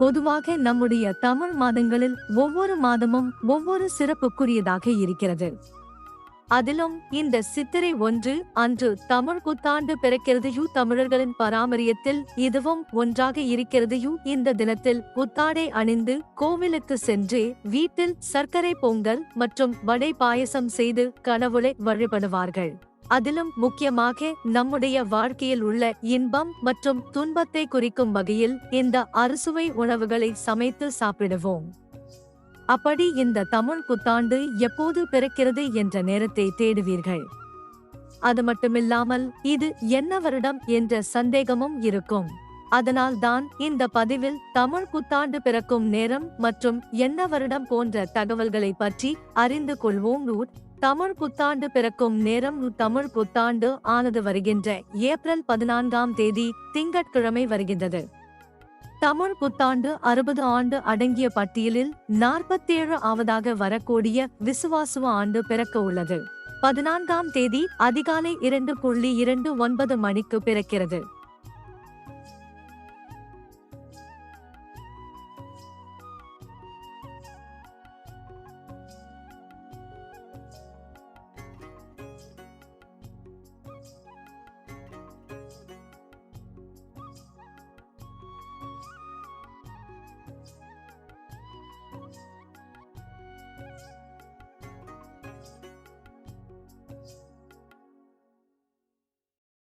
பொதுவாக நம்முடைய தமிழ் மாதங்களில் ஒவ்வொரு மாதமும் ஒவ்வொரு சிறப்புக்குரியதாக இருக்கிறது. அதிலும் இந்த சித்திரை ஒன்று அன்று தமிழ் புத்தாண்டு பிறக்கிறதையு தமிழர்களின் பராமரியத்தில் இதுவும் ஒன்றாக இருக்கிறதையு இந்த தினத்தில் புத்தாடை அணிந்து கோவிலுக்கு சென்று வீட்டில் சர்க்கரை பொங்கல் மற்றும் வடை பாயசம் செய்து கடவுளை வழிபடுவார்கள். அதிலும் முக்கியமாக நம்முடைய வாழ்க்கையில் உள்ள இன்பம் மற்றும் துன்பத்தை குறிக்கும் வகையில் இந்த அறுசுவை உணவுகளை சமைத்து சாப்பிடுவோம். அப்படி இந்த தமிழ் புத்தாண்டு எப்போது பிறக்கிறது என்ற நேரத்தை தேடுவீர்கள். அது மட்டுமில்லாமல் இது என்ன வருடம் என்ற சந்தேகமும் இருக்கும். அதனால் தான் இந்த பதிவில் தமிழ் புத்தாண்டு பிறக்கும் நேரம் மற்றும் என்ன வருடம் போன்ற தகவல்களை பற்றி அறிந்து கொள்வோம் ரூட் தமிழ் புத்தாண்டு பிறக்கும் நேரம் தமிழ் புத்தாண்டு ஆனது வருகின்ற ஏப்ரல் பதினான்காம் தேதி திங்கட்கிழமை வருகின்றது. தமிழ் புத்தாண்டு அறுபது ஆண்டு அடங்கிய பட்டியலில் நாற்பத்தேழு ஆவதாக வரக்கூடிய விசுவாசுவ ஆண்டு பிறக்க உள்ளது. பதினான்காம் தேதி அதிகாலை இரண்டு புள்ளி இரண்டு ஒன்பது மணிக்கு பிறக்கிறது.